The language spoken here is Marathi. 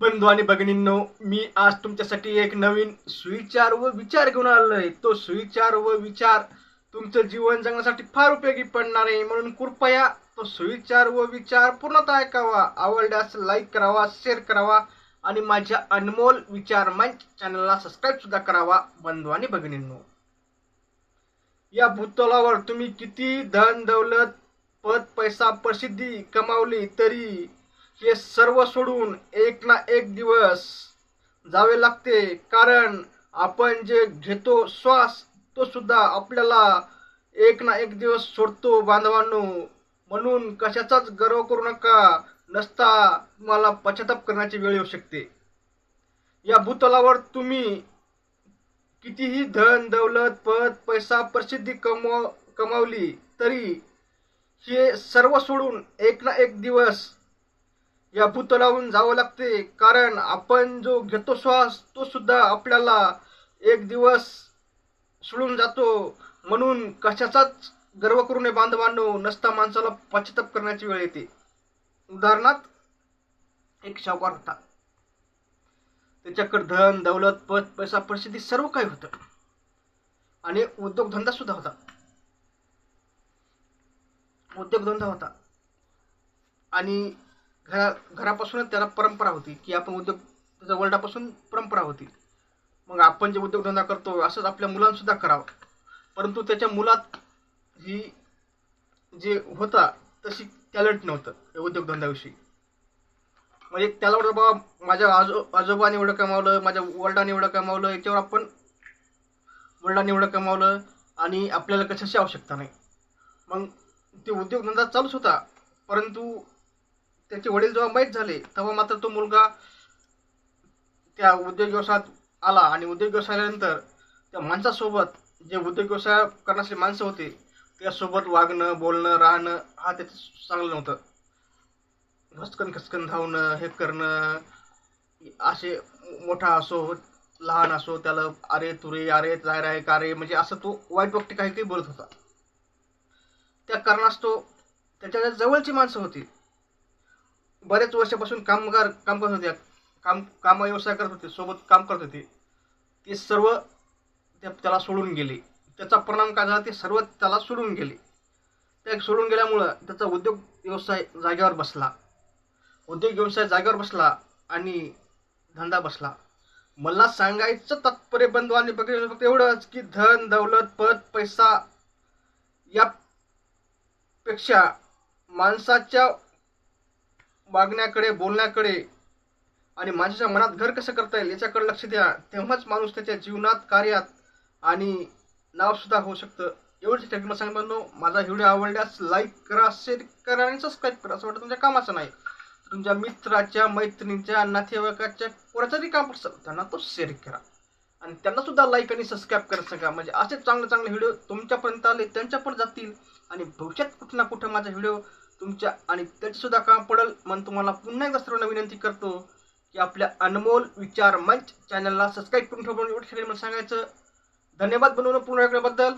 बंधू आणि भगिनींनो मी आज तुमच्यासाठी एक नवीन सुविचार व विचार घेऊन आलोय. तो सुविचार व विचार तुमचं जीवन जगण्यासाठी फार उपयोगी पडणार आहे. म्हणून कृपया तो सुविचार व विचार पूर्णतः ऐकावा. आवडल्यास लाईक करावा शेअर करावा आणि माझ्या अनमोल विचार मंच चॅनलला सबस्क्राईब सुद्धा करावा बंधू आणि भगिनींनो. या भूतलावर तुम्ही किती धन दौलत पद पैसा प्रसिद्धी कमावली तरी हे सर्व सोडून एक ना एक दिवस जावे लागते कारण आपण जे घेतो श्वास तो सुद्धा आपल्याला एक ना एक दिवस सोडतो बांधवांनो. म्हणून कशाचाच गर्व करू नका नसता तुम्हाला पश्चाताप करण्याची वेळ येऊ शकते. या भूतलावर तुम्ही कितीही धन दौलत पद पैसा प्रसिद्धी कमव कमावली तरी हे सर्व सोडून एक ना एक दिवस या भूतलावरून जावं लागते. कारण आपण जो घेतो श्वास तो सुद्धा आपल्याला एक दिवस सोडून जातो. म्हणून कशाचाच गर्व करू नये बांधवांनो. नसता माणसाला पश्चाताप करण्याची वेळ येते. उदाहरणार्थ एक शाहूकार होता. त्याच्याकडे धन दौलत पद पैसा प्रसिद्धी सर्व काही होतं. आणि उद्योगधंदा सुद्धा होता. उद्योगधंदा होता. आणि घरा घरापासूनच त्याला परंपरा होती की आपण उद्योग त्याचा वर्डापासून परंपरा होती. मग आपण जे उद्योगधंदा करतो असंच आपल्या मुलांसुद्धा करावं. परंतु त्याच्या मुलात ही जे होता तशी टॅलेंट नव्हतं या उद्योगधंद्याविषयी. म्हणजे त्याला वाटतं बाबा माझ्या आजो आजोबाने एवढं कमावलं माझ्या वडिलांनी एवढं कमावलं याच्यावर आपण वडिलांनी एवढं कमावलं आणि आपल्याला कशाची आवश्यकता नाही. मग ते उद्योगधंदा चालूच होता परंतु त्याचे वडील जेव्हा माहीत झाले तेव्हा मात्र तो मुलगा त्या उद्योग व्यवसायात आला आणि उद्योग व्यवसायानंतर त्या माणसासोबत जे उद्योग व्यवसाय करण्याचे माणसं होते त्यासोबत वागणं बोलणं राहणं हा त्याचं चांगलं नव्हतं. घसकन खसकन धावणं हे करणं असे मोठा असो लहान असो त्याला अरे तुरे अरे जाय आहे का रे म्हणजे असं तो वाईट वक्ती काही काही बोलत होता. त्या कारणास्तव त्याच्या जवळची माणसं होती. बरेच वर्षापासून कामगार काम करत होते. काम काम व्यवसाय करत होते. सोबत काम करत होते. ते सर्व त्या त्याला सोडून गेले. त्याचा परिणाम काय झाला? ते सर्व त्याला सोडून गेले. त्या सोडून गेल्यामुळं त्याचा उद्योग व्यवसाय जागेवर बसला. उद्योग व्यवसाय जागेवर बसला आणि धंदा बसला. मला सांगायचं तात्पर्य बंधू आणि बघितलं फक्त एवढंच की धन दौलत पद पैसा यापेक्षा माणसाच्या वागण्याकडे बोलण्याकडे आणि माणसाच्या मनात घर कसं करता येईल याच्याकडे लक्ष द्या. तेव्हाच माणूस त्याच्या जीवनात कार्यात आणि नावसुद्धा होऊ शकतं. एवढंच टेक्निक सांगितलं माझा व्हिडिओ आवडल्यास लाईक करा शेअर करा आणि सबस्क्राईब करा. असं वाटतं तुमच्या कामाचं नाही. तुमच्या मित्राच्या मैत्रिणीच्या नातेवाईकाच्या कोणाचं काम पडतं त्यांना तो शेअर करा. आणि त्यांना सुद्धा लाईक आणि सबस्क्राईब करत सांगा म्हणजे असे चांगले चांगले व्हिडिओ तुमच्यापर्यंत आले त्यांच्या पण जातील. आणि भविष्यात कुठं ना कुठं माझा व्हिडिओ तुमच्या आणि त्याचंसुद्धा काम पडेल. म्हणून तुम्हाला पुन्हा एकदा सर्वांना विनंती करतो की आपल्या अनमोल विचार मंच चॅनलला सबस्क्राईब करून ठेवून एवढं मला सांगायचं. धन्यवाद बनवून पूर्ण ऐकल्याबद्दल